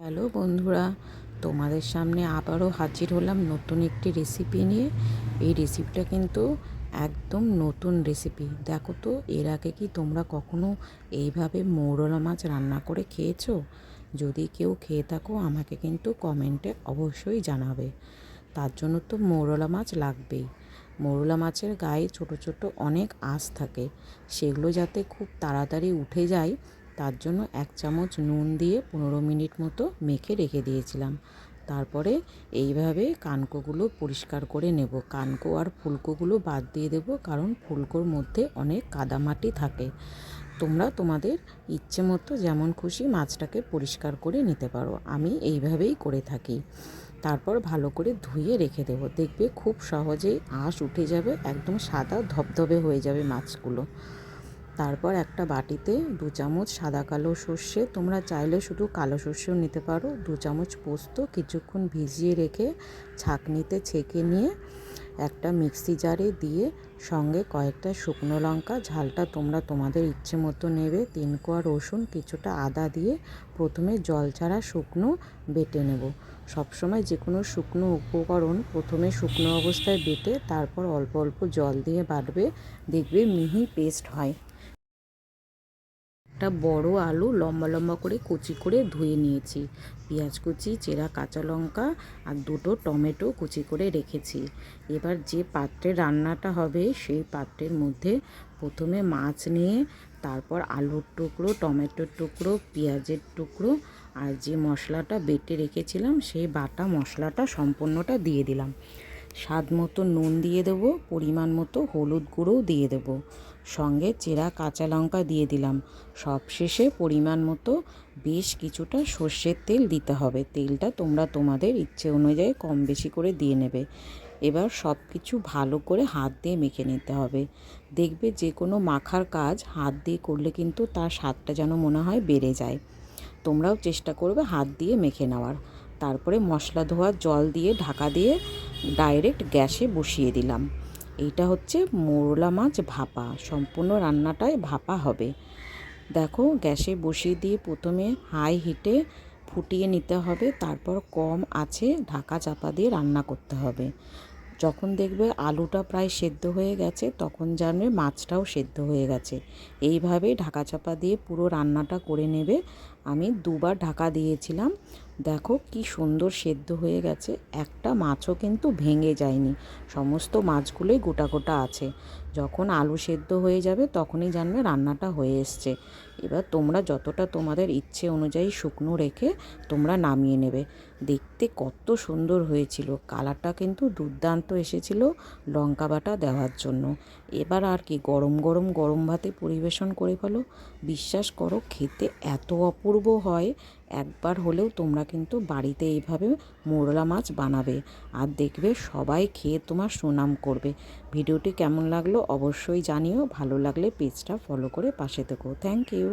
Hello বন্ধুরা, তোমাদের সামনে আবারও হাজির হলাম নতুন একটি রেসিপি নিয়ে। এই রেসিপিটা কিন্তু একদম নতুন রেসিপি দেখো তো, এর আগে কি তোমরা কখনো এইভাবে মৌরলা মাছ রান্না করে খেয়েছো? যদি কেউ খেয়ে থাকো, আমাকে কিন্তু কমেন্টে অবশ্যই জানাবে। তার জন্য তো মৌরলা মাছ লাগবেই। মৌরলা মাছের গায়ে ছোট ছোট অনেক আঁশ থাকে। সেগুলো যাতে খুব তাড়াতাড়ি উঠে যায় তার জন্য এক চামচ নুন দিয়ে পনেরো মিনিট মতো মেখে রেখে দিয়েছিলাম। তারপরে এইভাবে কানকোগুলো পরিষ্কার করে নেব। কানকো আর ফুলকোগুলো বাদ দিয়ে দেব কারণ ফুলকোর মধ্যে অনেক কাদামাটি থাকে। তোমরা তোমাদের ইচ্ছে মতো যেমন খুশি মাছটাকে পরিষ্কার করে নিতে পারো। আমি এইভাবেই করে থাকি। তারপর ভালো করে ধুয়ে রেখে দেবো। দেখবে খুব সহজেই আঁশ উঠে যাবে, একদম সাদা ধবধবে হয়ে যাবে মাছগুলো। তারপর একটা বাটিতে দু চামচ সাদা কালো সর্ষে, তোমরা চাইলে শুধু কালো সর্ষেও নিতে পারো। দু চামচ পোস্ত কিছুক্ষণ ভিজিয়ে রেখে ছাঁকনিতে ছেঁকে নিয়ে একটা মিক্সি জারে দিয়ে সঙ্গে কয়েকটা শুকনো লঙ্কা, ঝালটা তোমরা তোমাদের ইচ্ছে মতো নেবে। তিন কোয়া রসুন, কিছুটা আদা দিয়ে প্রথমে জল ছাড়া শুকনো বেটে নেব। সবসময় যে কোনো শুকনো উপকরণ প্রথমে শুকনো অবস্থায় বেটে, তারপর অল্প অল্প জল দিয়ে বাটবে। দেখবে মিহি পেস্ট হয়। একটা বড় আলু লম্বা লম্বা করে কুচি করে ধুয়ে নিয়েছি। পেঁয়াজ কুচি, চেরা কাঁচা লঙ্কা আর দুটো টমেটো কুচি করে রেখেছি। এবার যে পাত্রে রান্নাটা হবে সেই পাত্রের মধ্যে প্রথমে মাছ নিয়ে, তারপর আলুর টুকরো, টমেটোর টুকরো, পেঁয়াজের টুকরো আর যে মশলাটা বেটে রেখেছিলাম সেই বাটা মশলাটা সম্পূর্ণটা দিয়ে দিলাম। স্বাদ মতো নুন দিয়ে দেবো, পরিমাণ মতো হলুদ গুঁড়োও দিয়ে দেবো। সঙ্গে চেরা কাঁচা লঙ্কা দিয়ে দিলাম। সবশেষে পরিমাণ মতো বেশ কিছুটা সর্ষের তেল দিতে হবে। তেলটা তোমরা তোমাদের ইচ্ছে অনুযায়ী কম বেশি করে দিয়ে নেবে। এবার সব কিছু ভালো করে হাত দিয়ে মেখে নিতে হবে। দেখবে যে কোনো মাখার কাজ হাত দিয়ে করলে কিন্তু তার স্বাদটা যেন মনে হয় বেড়ে যায়। তোমরাও চেষ্টা করবে হাত দিয়ে মেখে নেওয়ার। তারপরে মশলা ধোয়ার জল দিয়ে ঢাকা দিয়ে ডাইরেক্ট গ্যাসে বসিয়ে দিলাম। এইটা হচ্ছে মোরলা মাছ ভাপা। সম্পূর্ণ রান্নাটাই ভাপা হবে। দেখো, গ্যাসে বসিয়ে দিয়ে প্রথমে হাই হিটে ফুটিয়ে নিতে হবে। তারপর কম আছে, ঢাকা চাপা দিয়ে রান্না করতে হবে। যখন দেখবে আলুটা প্রায় সেদ্ধ হয়ে গেছে, তখন জানবে মাছটাও সেদ্ধ হয়ে গেছে। এইভাবে ঢাকা চাপা দিয়ে পুরো রান্নাটা করে নেবে। আমি দুবার ঢাকা দিয়েছিলাম। দেখো কি সুন্দর সেদ্ধ হয়ে গেছে। একটা মাছও কিন্তু ভেঙে যায়নি। সমস্ত মাছগুলোই গোটা গোটা আছে। যখন আলু সেদ্ধ হয়ে যাবে তখনই জানবে রান্নাটা হয়ে এসছে। এবার তোমরা যতটা তোমাদের ইচ্ছে অনুযায়ী শুকনো রেখে তোমরা নামিয়ে নেবে। দেখতে কত সুন্দর হয়েছিল। কালারটা কিন্তু দুর্দান্ত এসেছিল লঙ্কা বাটা দেওয়ার জন্য। এবার আর কি গরম গরম গরম ভাতে পরিবেশন করে ফেলো। বিশ্বাস করো খেতে এত অপূর্ব হয়, একবার হলেও তোমরা কিন্তু বাড়িতে এইভাবে মোরলা মাছ বানাবে আর দেখবে সবাই খেয়ে তোমার সুনাম করবে। ভিডিওটি কেমন লাগল অবশ্যই জানিও, ভালো লাগলে পেজটা ফলো করে পাশে থেকো। Thank you